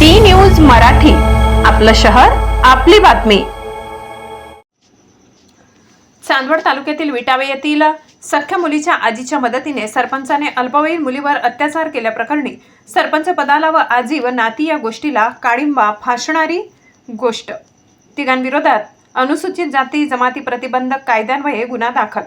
D news Marathi आपलं शहर आपली बातमी. चांदवड तालुक्यातील विटावे येथील सख्या मुलीच्या आजीच्या मदतीने सरपंचाने अल्पवयीन मुलीवर अत्याचार केल्याप्रकरणी सरपंच पदाला व आजी व नाती या गोष्टीला काळिंबा फासणारी गोष्ट. तिघांविरोधात अनुसूचित जाती जमाती प्रतिबंधक कायद्यान्वये गुन्हा दाखल.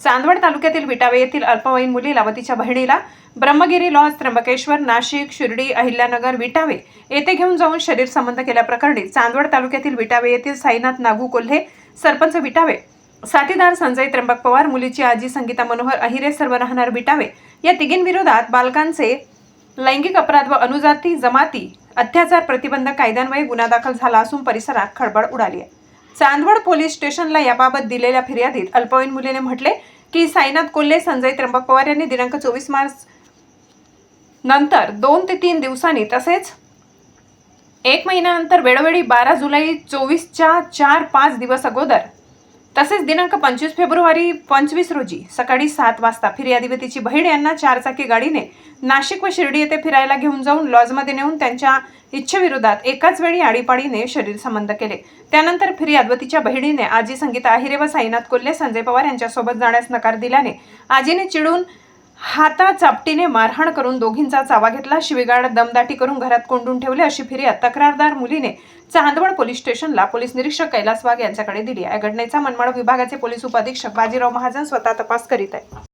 चांदवड तालुक्यातील विटावे येथील अल्पवयीन मुलीला व तिच्या बहिणीला ब्रह्मगिरी लॉज त्र्यंबकेश्वर नाशिक शिर्डी अहिल्यानगर विटावे येथे घेऊन जाऊन शरीर संबंध केल्याप्रकरणी चांदवड तालुक्यातील विटावे येथील साईनाथ नागू कोल्हे सरपंच विटावे साथीदार संजय त्र्यंबक पवार मुलीची आजी संगीता मनोहर अहिरे सर्व राहणार विटावे या तिघींविरोधात बालकांचे लैंगिक अपराध व अनुजाती जमाती अत्याचार प्रतिबंधक कायद्यान्वये गुन्हा दाखल झाला असून परिसरात खळबळ उडाली आहे. चांदवड पोलीस स्टेशनला याबाबत दिलेल्या फिर्यादीत अल्पवयीन मुलीने म्हटले की साईनाथ कोल्हे संजय त्र्यंबक पवार यांनी दिनांक चोवीस मार्च नंतर दोन ते तीन दिवसांनी तसेच एक महिन्यानंतर वेळोवेळी बारा जुलै चोवीसच्या चार पाच दिवस अगोदर तसेच दिनांक पंचवीस फेब्रुवारी पंचवीस रोजी सकाळी सात वाजता फिर्यादी व तिची बहीण यांना चारचाकी गाडीने नाशिक व शिर्डी येथे फिरायला घेऊन जाऊन लॉजमध्ये नेऊन त्यांच्या इच्छेविरोधात एकाच वेळी आडीपाडीने शरीर संबंध केले. त्यानंतर फिर्याद व तिच्या बहिणीने आजी संगीता आहिरे व साईनाथ कोल्हे संजय पवार यांच्यासोबत जाण्यास नकार दिल्याने आजीने चिडून हाता चापटीने मारहाण करून दोघींचा चावा घेतला. शिवीगाळ दमदाटी करून घरात कोंडून ठेवले अशी फिर्याद तक्रारदार मुलीने चांदवड पोलीस स्टेशनला पोलीस निरीक्षक कैलास वाघ यांच्याकडे दिली या घटनेचा मनमाड विभागाचे पोलीस उपअधीक्षक बाजीराव महाजन स्वतः तपास करीत आहे